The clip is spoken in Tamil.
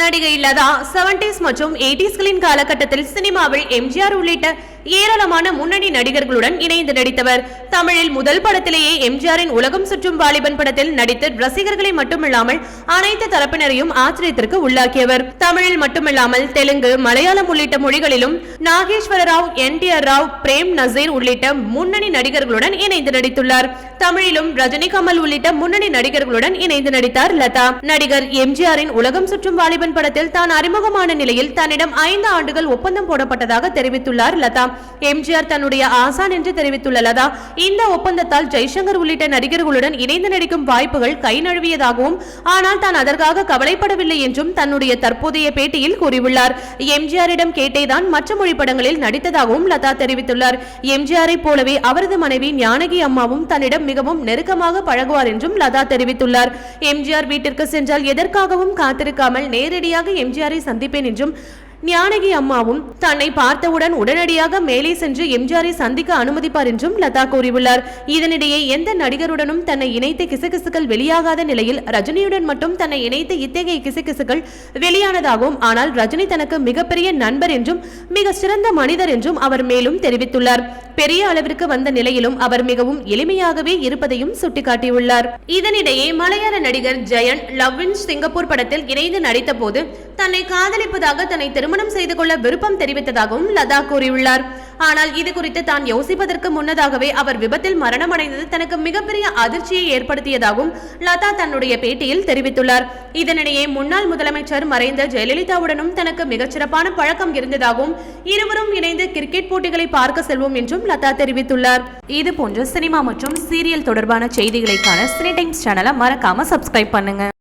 நடிகை லதா செவன்டிஸ் மற்றும் எயிட்டிஸ்களின் காலகட்டத்தில் சினிமாவில் எம்ஜிஆர் உள்ளிட்ட ஏராளமான முன்னணி நடிகர்களுடன் இணைந்து நடித்தவர். தமிழில் முதல் படத்திலேயே எம்ஜிஆரின் உலகம் சுற்றும் வாலிபன் படத்தில் நடித்து ரசிகர்களை மட்டுமில்லாமல் அனைத்து தரப்பினரையும் ஆச்சரியத்திற்கு உள்ளாக்கியவர். தமிழில் மட்டுமில்லாமல் தெலுங்கு மலையாளம் உள்ளிட்ட மொழிகளிலும் Nageswara Rao N T R Rao Prem Nazir உள்ளிட்ட முன்னணி நடிகர்களுடன் இணைந்து நடித்துள்ளார். தமிழிலும் ரஜினி கமல் உள்ளிட்ட முன்னணி நடிகர்களுடன் இணைந்து நடித்தார் லதா. நடிகர் எம்ஜிஆரின் உலகம் சுற்றும் வாலிபன் படத்தில் தான் அறிமுகமான நிலையில் தன்னிடம் ஐந்து ஆண்டுகள் ஒப்பந்தம் போடப்பட்டதாக தெரிவித்துள்ளார் லதா. எம்ஜிஆர் தன்னுடைய ஆசான் என்று தெரிவித்துள்ள லதா இந்த ஒப்பந்தத்தால் ஜெய்சங்கர் உள்ளிட்ட நடிகர்களுடன் இணைந்து நடிக்கும் வாய்ப்புகள் கை நழுவியதாகவும் ஆனால் தான் அதற்காக கவலைப்படவில்லை என்றும் தன்னுடைய தற்போதைய பேட்டியில் கூறியுள்ளார். எம்ஜிஆரிடம் கேட்டேதான் மற்ற மொழி படங்களில் நடித்ததாகவும் லதா தெரிவித்துள்ளார். எம்ஜிஆரை போலவே அவரது மனைவி ஞானகி அம்மாவும் தன்னிடம் மிகவும் நெருக்கமாக பழகுவார் என்றும் லதா தெரிவித்துள்ளார். எம்ஜிஆர் வீட்டிற்கு சென்றால் எதற்காகவும் காத்திருக்காமல் நேர் நேரடியாக எம்ஜிஆரை சந்திப்பேன் என்றும் ஞானகி அம்மாவும் தன்னை பார்த்தவுடன் உடனடியாக மேலே சென்று எம்ஜிஆரை சந்திக்க அனுமதிப்பார் என்றும் லதா கூறியுள்ளார். இதனிடையே எந்த நடிகருடனும் தன்னை இணைத்த கிசுகிசுக்கள் வெளியாகாத நிலையில் ரஜினியுடன் மட்டும் தன்னை இணைத்த இத்தகைய கிசுகிசுக்கள் வெளியானதாகவும் ஆனால் ரஜினி தனக்கு மிகப்பெரிய நண்பர் என்றும் மிக சிறந்த மனிதர் என்றும் அவர் மேலும் தெரிவித்துள்ளார். பெரிய அளவிற்கு வந்த நிலையிலும் அவர் மிகவும் எளிமையாகவே இருப்பதையும் சுட்டிக்காட்டியுள்ளார். இதனிடையே மலையாள நடிகர் ஜெயன் லவ் இன் சிங்கப்பூர் படத்தில் இணைந்து நடித்த போது தன்னை காதலிப்பதாக தன்னை திருமணம் செய்து கொள்ள விருப்பம் தெரிவித்ததாகவும் லதா கூறியுள்ளார். ஆனால் இது குறித்து தான் யோசிப்பதற்கு முன்னதாகவே அவர் விபத்தில் மரணமடைந்தது தனக்கு மிகப்பெரிய அதிர்ச்சியை ஏற்படுத்தியதாகவும் லதா தன்னுடைய பேட்டியில் தெரிவித்துள்ளார். இதனிடையே முன்னாள் முதலமைச்சர் மறைந்த ஜெயலலிதாவுடனும் தனக்கு மிகச்சிறப்பான பழக்கம் இருந்ததாகவும் இருவரும் இணைந்து கிரிக்கெட் போட்டிகளை பார்க்க செல்வோம் என்றும் லதா தெரிவித்துள்ளார். இது போன்ற சினிமா மற்றும் சீரியல் தொடர்பான செய்திகளைக்கான சினி டைம்ஸ் சேனலை மறக்காம சப்ஸ்கிரைப் பண்ணுங்க.